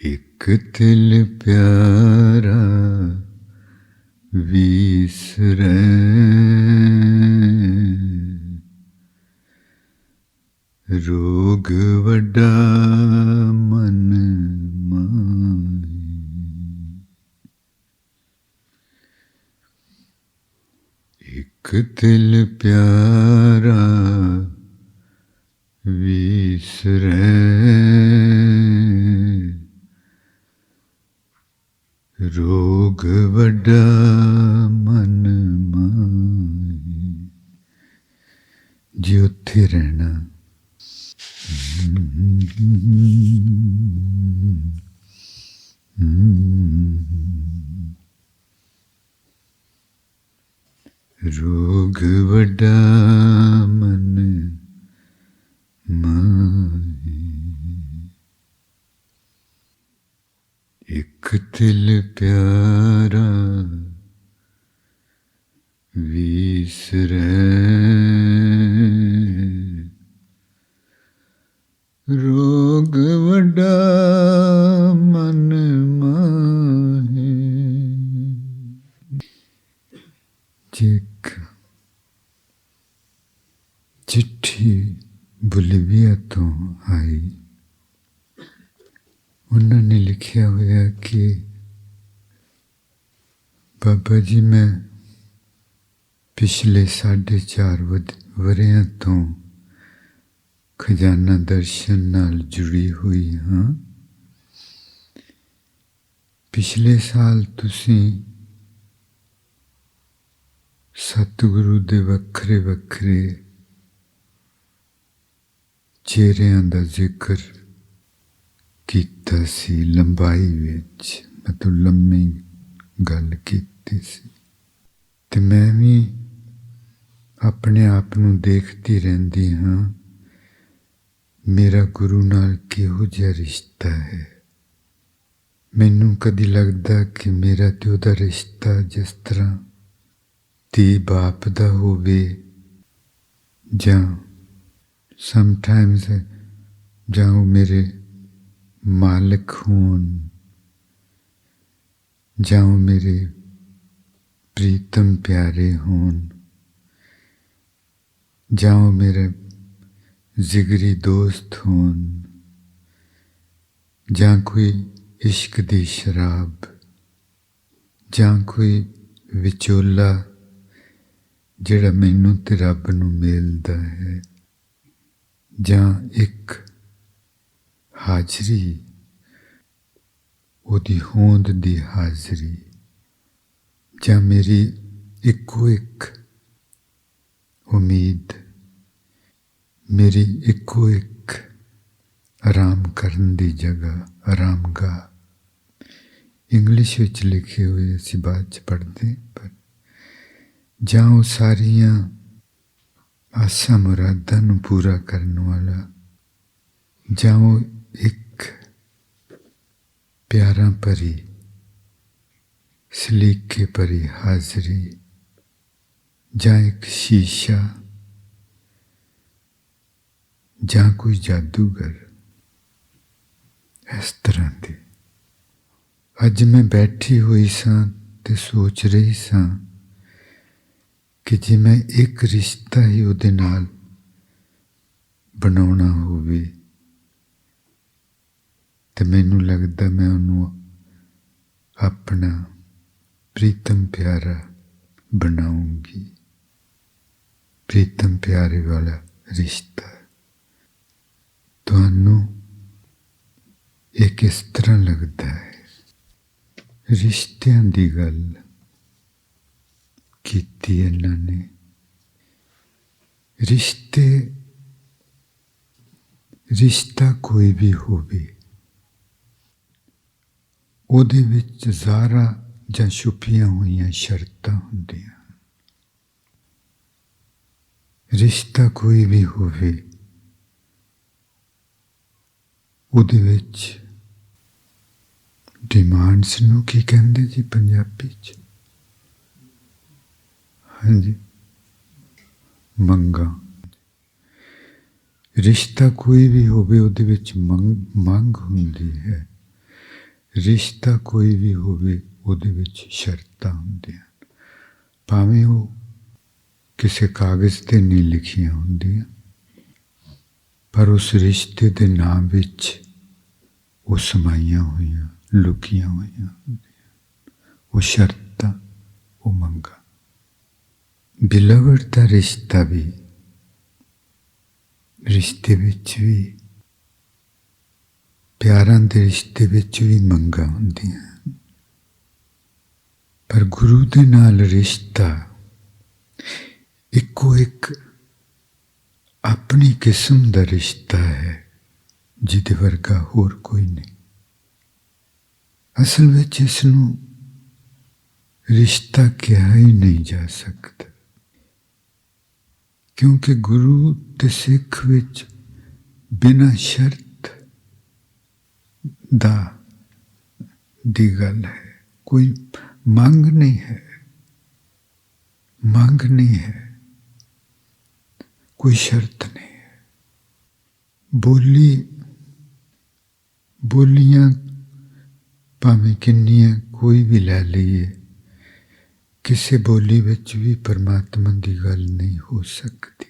ਇੱਕ ਦਿਲ ਪਿਆਰਾ ਵਿਸਰੈ ਰੋਗ ਵੱਡਾ ਮਨ ਮਾਹੀ ਇੱਕ ਦਿਲ ਪਿਆਰਾ ਵਿਸਰੈ ਰੋਗ ਵੱਡਾ ਮਨ ਮਾਹੀ ਜੇ ਉੱਥੇ ਰਹਿਣਾ ਰੋਗ ਵੱਡਾ ਮਨ ਮਾਹੀ ਇੱਕ ਦਿਲ ਪਿਆਰਾ ਵਿਸਰੈ ਰੋਗ ਵੱਡਾ ਮਨ ਮਾਹੀ। ਜਿਕ ਚਿੱਠੀ ਬੁਲੀਵੀਆ ਤੋਂ ਆਈ। ਉਹਨਾਂ ਨੇ ਲਿਖਿਆ ਹੋਇਆ ਕਿ ਬਾਬਾ ਜੀ, ਮੈਂ ਪਿਛਲੇ 4.5 ਵਰਿਆਂ ਤੋਂ ਖਜ਼ਾਨਾ ਦਰਸ਼ਨ ਨਾਲ ਜੁੜੀ ਹੋਈ ਹਾਂ। ਪਿਛਲੇ ਸਾਲ ਤੁਸੀਂ ਸਤਿਗੁਰੂ ਦੇ ਵੱਖਰੇ ਵੱਖਰੇ ਚਿਹਰਿਆਂ ਦਾ ਜ਼ਿਕਰ ਕੀਤਾ। ਕੀਤਾ ਸੀ, ਲੰਬਾਈ ਵਿੱਚ। ਮਤਲਬ ਲੰਮੀ ਗੱਲ ਕੀਤੀ ਸੀ। ਤੇ ਮੈਂ ਵੀ ਆਪਣੇ ਆਪ ਨੂੰ ਦੇਖਦੀ ਰਹਿੰਦੀ ਹਾਂ, ਮੇਰਾ ਗੁਰੂ ਨਾਲ ਕਿਹੋ ਜਿਹਾ ਰਿਸ਼ਤਾ ਹੈ? ਮੈਨੂੰ ਕਦੀ ਲੱਗਦਾ ਕਿ ਮੇਰਾ ਤੇ ਉਹਦਾ ਰਿਸ਼ਤਾ ਜਿਸ ਤਰ੍ਹਾਂ ਧੀ ਬਾਪ ਦਾ ਹੋਵੇ, ਜਾਂ ਸਮਟਾਈਮਸ ਜਾਂ ਉਹ ਮੇਰੇ ਮਾਲਕ ਹੋਣ। ਜਾਂ ਉਹ ਮੇਰੇ ਪ੍ਰੀਤਮ ਪਿਆਰੇ ਹੋਣ। ਜਾਂ ਉਹ ਮੇਰੇ ਜਿਗਰੀ ਦੋਸਤ ਹੋਣ। ਜਾਂ ਕੋਈ ਇਸ਼ਕ ਦੀ ਸ਼ਰਾਬ, ਜਾਂ ਕੋਈ ਵਿਚੋਲਾ ਜਿਹੜਾ ਮੈਨੂੰ ਤੇ ਰੱਬ ਨੂੰ ਮਿਲਦਾ ਹੈ। ਜਾਂ ਇੱਕ ਹਾਜ਼ਰੀ, ਉਹਦੀ ਹੋਂਦ ਦੀ ਹਾਜ਼ਰੀ। ਜਾਂ ਮੇਰੀ ਇੱਕੋ ਇੱਕ ਉਮੀਦ, ਮੇਰੀ ਇੱਕੋ ਇੱਕ ਆਰਾਮ ਕਰਨ ਦੀ ਜਗ੍ਹਾ ਆਰਾਮਗਾਹ ਇੰਗਲਿਸ਼ ਵਿੱਚ ਲਿਖੇ ਹੋਏ ਅਸੀਂ ਬਾਅਦ ਚ ਪੜ੍ਹਦੇ ਪਰ ਜਾਂ ਉਹ ਸਾਰੀਆਂ ਆਸਾਂ ਮੁਰਾਦਾਂ ਨੂੰ ਪੂਰਾ ਕਰਨ ਵਾਲਾ, ਜਾਂ ਉਹ ਇੱਕ ਪਿਆਰਾਂ ਭਰੀ, ਸਲੀਕੇ ਭਰੀ ਹਾਜ਼ਰੀ, ਜਾਂ ਇੱਕ ਸ਼ੀਸ਼ਾ, ਜਾਂ ਕੋਈ ਜਾਦੂਗਰ, ਇਸ ਤਰ੍ਹਾਂ ਦੀ। ਅੱਜ ਮੈਂ ਬੈਠੀ ਹੋਈ ਸਾਂ ਤੇ ਸੋਚ ਰਹੀ ਸਾਂ ਕਿ ਜੇ ਮੈਂ ਇੱਕ ਰਿਸ਼ਤਾ ਹੀ ਉਹਦੇ ਨਾਲ ਬਣਾਉਣਾ ਹੋਵੇ ਤੇ ਮੈਨੂੰ ਲੱਗਦਾ ਮੈਂ ਉਹਨੂੰ ਆਪਣਾ ਪ੍ਰੀਤਮ ਪਿਆਰਾ ਬਣਾਉਂਗੀ। ਪ੍ਰੀਤਮ ਪਿਆਰੇ ਵਾਲਾ ਰਿਸ਼ਤਾ। ਤੁਹਾਨੂੰ ਇਹ ਕਿਸ ਤਰ੍ਹਾਂ ਲੱਗਦਾ ਹੈ? ਰਿਸ਼ਤਿਆਂ ਦੀ ਗੱਲ ਕੀਤੀ ਇਹਨਾਂ ਨੇ। ਰਿਸ਼ਤੇ, ਰਿਸ਼ਤਾ ਕੋਈ ਵੀ ਹੋਵੇ ਉਹਦੇ ਵਿੱਚ ਜ਼ਾਰਾ ਜਾਂ ਛੁਪੀਆਂ ਹੋਈਆਂ ਸ਼ਰਤਾਂ ਹੁੰਦੀਆਂ ਰਿਸ਼ਤਾ ਕੋਈ ਵੀ ਹੋਵੇ, ਉਹਦੇ ਵਿੱਚ ਡਿਮਾਂਡਸ ਨੂੰ ਕੀ ਕਹਿੰਦੇ ਜੀ ਪੰਜਾਬੀ ਚ? ਹਾਂਜੀ। ਮੰਗਾ। ਰਿਸ਼ਤਾ ਕੋਈ ਵੀ ਹੋਵੇ, ਉਹਦੇ ਵਿੱਚ ਮੰਗ ਮੰਗ ਹੁੰਦੀ ਹੈ। ਰਿਸ਼ਤਾ ਕੋਈ ਵੀ ਹੋਵੇ, ਉਹਦੇ ਵਿੱਚ ਸ਼ਰਤਾਂ ਹੁੰਦੀਆਂ ਭਾਵੇਂ ਉਹ ਕਿਸੇ ਕਾਗਜ਼ ਤੇ ਨਹੀਂ ਲਿਖੀਆਂ ਹੁੰਦੀਆਂ, ਪਰ ਉਸ ਰਿਸ਼ਤੇ ਦੇ ਨਾਮ ਵਿੱਚ ਉਹ ਸਮਾਈਆਂ ਹੋਈਆਂ, ਲੁਕੀਆਂ ਹੋਈਆਂ ਹੁੰਦੀਆਂ ਉਹ ਸ਼ਰਤਾਂ, ਉਹ ਮੰਗਾ। ਬਿਲਵਡ ਦਾ ਰਿਸ਼ਤਾ ਵੀ, ਰਿਸ਼ਤੇ ਵਿੱਚ ਵੀ ਪਿਆਰਾਂ ਦੇ ਰਿਸ਼ਤੇ ਵਿੱਚ ਵੀ ਮੰਗਾਂ ਹੁੰਦੀਆਂ ਪਰ ਗੁਰੂ ਦੇ ਨਾਲ ਰਿਸ਼ਤਾ ਇੱਕੋ ਇੱਕ ਆਪਣੀ ਕਿਸਮ ਦਾ ਰਿਸ਼ਤਾ ਹੈ, ਜਿਹਦੇ ਵਰਗਾ ਹੋਰ ਕੋਈ ਨਹੀਂ। ਅਸਲ ਵਿੱਚ ਇਸ ਨੂੰ ਰਿਸ਼ਤਾ ਕਿਹਾ ਹੀ ਨਹੀਂ ਜਾ ਸਕਦਾ। ਕਿਉਂਕਿ ਗੁਰੂ ਤੇ ਸਿੱਖ ਵਿੱਚ ਬਿਨਾਂ ਸ਼ਰਤ ਦਾ ਦੀ ਗੱਲ ਹੈ। ਕੋਈ ਮੰਗ ਨਹੀਂ ਹੈ। ਮੰਗ ਨਹੀਂ ਹੈ। ਕੋਈ ਸ਼ਰਤ ਨਹੀਂ ਹੈ। ਬੋਲੀ, ਬੋਲੀਆਂ ਭਾਵੇਂ ਕਿੰਨੀਆਂ ਕੋਈ ਵੀ ਲੈ ਲਈਏ, ਕਿਸੇ ਬੋਲੀ ਵਿੱਚ ਵੀ ਪਰਮਾਤਮਾ ਦੀ ਗੱਲ ਨਹੀਂ ਹੋ ਸਕਦੀ।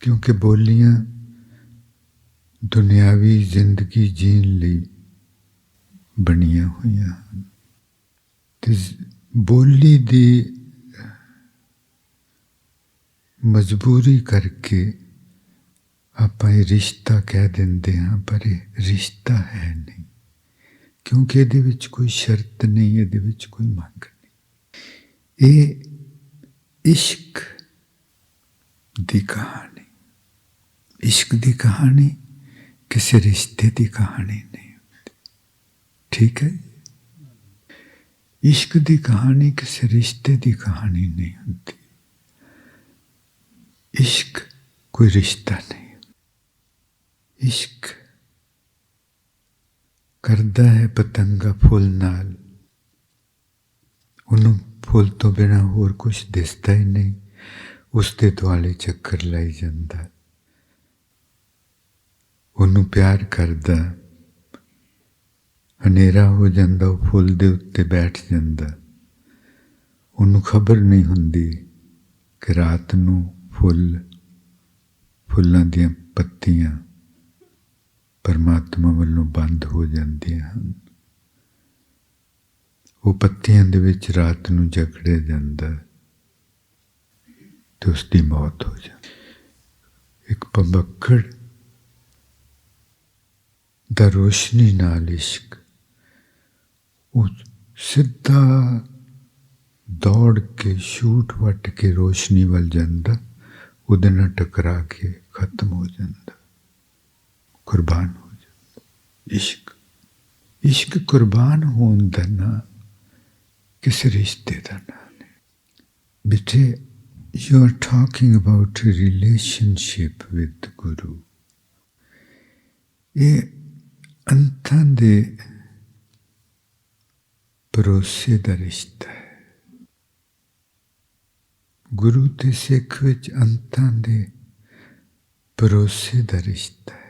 ਕਿਉਂਕਿ ਬੋਲੀਆਂ ਦੁਨਿਆਵੀ ਜ਼ਿੰਦਗੀ ਜੀਣ ਲਈ ਬਣੀਆਂ ਹੋਈਆਂ ਹਨ। ਤੇ ਬੋਲੀ ਦੀ ਮਜਬੂਰੀ ਕਰਕੇ ਆਪਾਂ ਇਹ ਰਿਸ਼ਤਾ ਕਹਿ ਦਿੰਦੇ ਹਾਂ, ਪਰ ਇਹ ਰਿਸ਼ਤਾ ਹੈ ਨਹੀਂ। ਕਿਉਂਕਿ ਇਹਦੇ ਵਿੱਚ ਕੋਈ ਸ਼ਰਤ ਨਹੀਂ, ਇਹਦੇ ਵਿੱਚ ਕੋਈ ਮੰਗ ਨਹੀਂ। ਇਹ ਇਸ਼ਕ ਦੀ ਕਹਾਣੀ, ਇਸ਼ਕ ਦੀ ਕਹਾਣੀ ਕਿਸੇ ਰਿਸ਼ਤੇ ਦੀ ਕਹਾਣੀ ਨਹੀਂ ਹੁੰਦੀ। ਠੀਕ ਹੈ ਇਸ਼ਕ ਦੀ ਕਹਾਣੀ ਕਿਸੇ ਰਿਸ਼ਤੇ ਦੀ ਕਹਾਣੀ ਨਹੀਂ ਹੁੰਦੀ। ਇਸ਼ਕ ਕੋਈ ਰਿਸ਼ਤਾ ਨਹੀਂ। ਇਸ਼ਕ ਕਰਦਾ ਹੈ ਪਤੰਗਾ ਫੁੱਲ ਨਾਲ। ਉਹਨੂੰ ਫੁੱਲ ਤੋਂ ਬਿਨਾ ਹੋਰ ਕੁਝ ਦਿਸਦਾ ਹੀ ਨਹੀਂ। ਉਸ ਦੇ ਦੁਆਲੇ ਚੱਕਰ ਲਾਈ ਜਾਂਦਾ। ਉਹਨੂੰ ਪਿਆਰ ਕਰਦਾ। ਹਨੇਰਾ ਹੋ ਜਾਂਦਾ, ਉਹ ਫੁੱਲ ਦੇ ਉੱਤੇ ਬੈਠ ਜਾਂਦਾ। ਉਹਨੂੰ ਖਬਰ ਨਹੀਂ ਹੁੰਦੀ ਕਿ ਰਾਤ ਨੂੰ ਫੁੱਲ, ਫੁੱਲਾਂ ਦੀਆਂ ਪੱਤੀਆਂ ਪਰਮਾਤਮਾ ਵੱਲੋਂ ਬੰਦ ਹੋ ਜਾਂਦੀਆਂ ਹਨ। ਉਹ ਪੱਤੀਆਂ ਦੇ ਵਿੱਚ ਰਾਤ ਨੂੰ ਜਕੜਿਆ ਜਾਂਦਾ ਤੇ ਉਸ ਦੀ ਮੌਤ ਹੋ ਜਾਂਦੀ। ਇੱਕ ਪਬੱਕੜ ਦਾ ਰੋਸ਼ਨੀ ਨਾਲ ਇਸ਼ਕ। ਉਹ ਸਿੱਧਾ ਦੌੜ ਕੇ ਸ਼ੂਟ ਵੱਟ ਕੇ ਰੋਸ਼ਨੀ ਵੱਲ ਜਾਂਦਾ, ਉਹਦੇ ਨਾਲ ਟਕਰਾ ਕੇ ਖਤਮ ਹੋ ਜਾਂਦਾ, ਕੁਰਬਾਨ ਹੋ ਜਾਂਦਾ। ਇਸ਼ਕ ਇਸ਼ਕ ਕੁਰਬਾਨ ਹੋਣ ਦਾ ਨਾ ਕਿਸੇ ਰਿਸ਼ਤੇ ਦਾ ਨਾਂ ਨਹੀਂ ਬੇਟੇ you are talking about relationship with Guru ਇਹ ਅੰਤਾਂ ਦੇ ਭਰੋਸੇ ਦਾ ਰਿਸ਼ਤਾ ਹੈ ਗੁਰੂ ਤੇ ਸਿੱਖ ਵਿੱਚ ਅੰਤਾਂ ਦੇ ਭਰੋਸੇ ਦਾ ਰਿਸ਼ਤਾ ਹੈ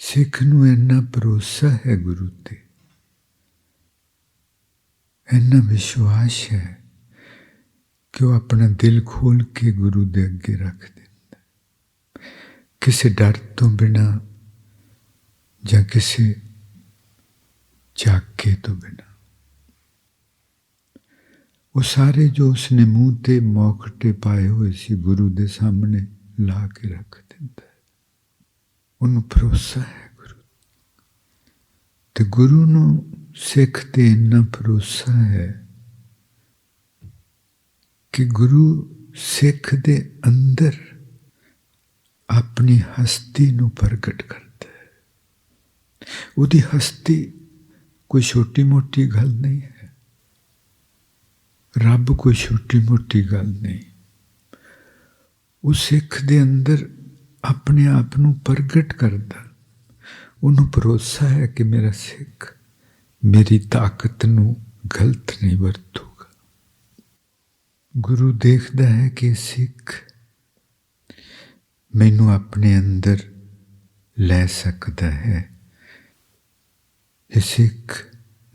ਸਿੱਖ ਨੂੰ ਇੰਨਾ ਭਰੋਸਾ ਹੈ ਗੁਰੂ ਤੇ ਇੰਨਾ ਵਿਸ਼ਵਾਸ ਹੈ ਕਿ ਉਹ ਆਪਣਾ ਦਿਲ ਖੋਲ ਕੇ ਗੁਰੂ ਦੇ ਅੱਗੇ ਰੱਖ ਦਿੰਦਾ ਕਿਸੇ ਡਰ ਤੋਂ ਬਿਨਾ ਜਾਂ ਕਿਸੇ ਝਾਕੇ ਤੋਂ ਬਿਨਾ। ਉਹ ਸਾਰੇ ਜੋ ਉਸਨੇ ਮੂੰਹ ਤੇ ਮੌਕਟੇ ਪਾਏ ਹੋਏ ਸੀ ਗੁਰੂ ਦੇ ਸਾਹਮਣੇ ਲਾ ਕੇ ਰੱਖ ਦਿੰਦਾ ਉਹਨੂੰ ਭਰੋਸਾ ਹੈ ਗੁਰੂ। ਤੇ ਗੁਰੂ ਨੂੰ ਸਿੱਖ ਤੇ ਇੰਨਾ ਭਰੋਸਾ ਹੈ ਕਿ ਗੁਰੂ ਸਿੱਖ ਦੇ ਅੰਦਰ ਆਪਣੀ ਹਸਤੀ ਨੂੰ ਪ੍ਰਗਟ ਕਰਦਾ ਉਹਦੀ ਹਸਤੀ ਕੋਈ ਛੋਟੀ ਮੋਟੀ ਗੱਲ ਨਹੀਂ ਹੈ। ਰੱਬ ਕੋਈ ਛੋਟੀ ਮੋਟੀ ਗੱਲ ਨਹੀਂ। ਉਹ ਸਿੱਖ ਦੇ ਅੰਦਰ ਆਪਣੇ ਆਪ ਨੂੰ ਪ੍ਰਗਟ ਕਰਦਾ। ਉਹਨੂੰ ਭਰੋਸਾ ਹੈ ਕਿ ਮੇਰਾ ਸਿੱਖ ਮੇਰੀ ਤਾਕਤ ਨੂੰ ਗਲਤ ਨਹੀਂ ਵਰਤੂਗਾ। ਗੁਰੂ ਦੇਖਦਾ ਹੈ ਕਿ ਸਿੱਖ ਮੈਨੂੰ ਆਪਣੇ ਅੰਦਰ ਲੈ ਸਕਦਾ ਹੈ। ਇਹ ਸਿੱਖ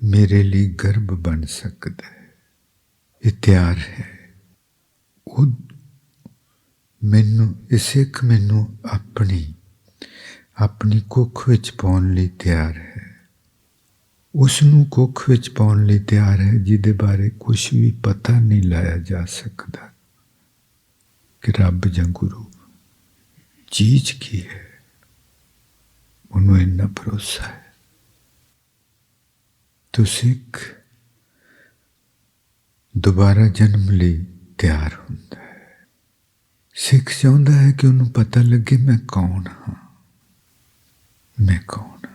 ਮੇਰੇ ਲਈ ਗਰਭ ਬਣ ਸਕਦਾ ਹੈ। ਇਹ ਤਿਆਰ ਹੈ। ਉਹ ਮੈਨੂੰ ਇਹ ਸਿੱਖ ਮੈਨੂੰ ਆਪਣੀ ਆਪਣੀ ਕੁੱਖ ਵਿੱਚ ਪਾਉਣ ਲਈ ਤਿਆਰ ਹੈ। ਉਸ ਨੂੰ ਕੁੱਖ ਵਿੱਚ ਪਾਉਣ ਲਈ ਤਿਆਰ ਹੈ, ਜਿਹਦੇ ਬਾਰੇ ਕੁਝ ਵੀ ਪਤਾ ਨਹੀਂ ਲਾਇਆ ਜਾ ਸਕਦਾ ਕਿ ਰੱਬ ਜਾਂ ਗੁਰੂ ਚੀਜ਼ ਕੀ ਹੈ। ਉਹਨੂੰ ਇੰਨਾ ਭਰੋਸਾ ਹੈ। ਤੋ ਸਿੱਖ ਦੁਬਾਰਾ ਜਨਮ ਲਈ ਤਿਆਰ ਹੁੰਦਾ ਹੈ। ਸਿੱਖ ਚਾਹੁੰਦਾ ਹੈ ਕਿ ਉਹਨੂੰ ਪਤਾ ਲੱਗੇ ਮੈਂ ਕੌਣ ਹਾਂ। ਮੈਂ ਕੌਣ ਹਾਂ?